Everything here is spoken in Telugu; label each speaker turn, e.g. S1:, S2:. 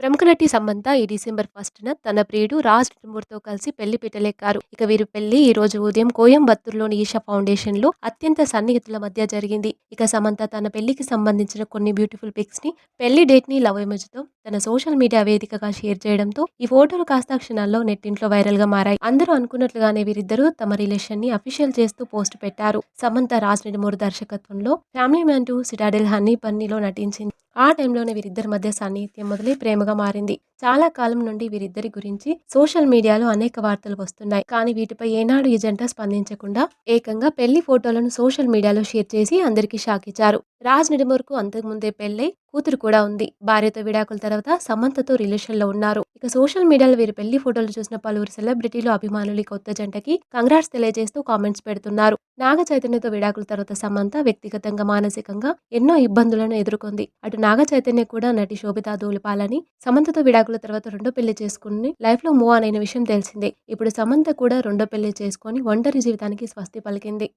S1: ప్రముఖ నటి సమంత ఈ డిసెంబర్ ఫస్ట్‌న తన ప్రియుడు రాజ్ ఠాకూర్‌తో కలిసి పెళ్ళి పీటలెక్కారు. ఇక వీరి పెళ్ళి ఈ రోజు ఉదయం కోయంబత్తూరులోని ఈషా ఫౌండేషన్‌లో అత్యంత సన్నిహితుల మధ్య జరిగింది. ఇక సమంత తన పెళ్ళికి సంబంధించిన కొన్ని బ్యూటిఫుల్ పిక్స్ని పెళ్ళి డేట్‌ని లవ్ ఎమోజితో తన సోషల్ మీడియా వేదికగా షేర్ చేయడంతో ఈ ఫోటోలు కాస్త క్షణాల్లో నెట్టింట్లో వైరల్‌గా మారాయి. అందరూ అనుకున్నట్లుగానే వీరిద్దరూ తమ రిలేషన్‌ని అఫీషియల్ చేస్తూ పోస్ట్ పెట్టారు. సమంత రాజ్ నిడుమూరి దర్శకత్వంలో family man two Citadel, honey పన్నీలో నటించింది. ఆ టైంలోనే వీరిద్దరి మధ్య సాన్నిహిత్యం మొదలై ప్రేమగా మారింది. చాలా కాలం నుండి వీరిద్దరి గురించి సోషల్ మీడియాలో అనేక వార్తలు వస్తున్నాయి. కానీ వీటిపై ఏనాడు ఈ జంట స్పందించకుండా ఏకంగా పెళ్ళి ఫోటోలను సోషల్ మీడియాలో షేర్ చేసి అందరికీ షాక్ ఇచ్చారు. రాజ్ నిడుమూర్‌కు అంతకుముందే పెళ్ళై కూతురు కూడా ఉంది. భార్యతో విడాకుల తర్వాత సమంతతో రిలేషన్‌లో ఉన్నారు. ఇక సోషల్ మీడియాలో వీరి పెళ్ళి ఫోటోలు చూసిన పలువురు సెలబ్రిటీలు, అభిమానులు కొత్త జంటకి కంగ్రాట్స్ తెలియజేస్తూ కామెంట్స్ పెడుతున్నారు. నాగ చైతన్యతో విడాకుల తర్వాత సమంత వ్యక్తిగతంగా, మానసికంగా ఎన్నో ఇబ్బందులను ఎదుర్కొంది. అటు నాగ చైతన్య కూడా నటి శోభితా దూలిపాలని సమంతతో విడాకుల తర్వాత రెండో పెళ్ళి చేసుకుని లైఫ్‌లో మూవ్ ఆన్ అయిన విషయం తెలిసిందే. ఇప్పుడు సమంత కూడా రెండో పెళ్ళి చేసుకొని ఒంటరి జీవితానికి స్వస్తి పలికింది.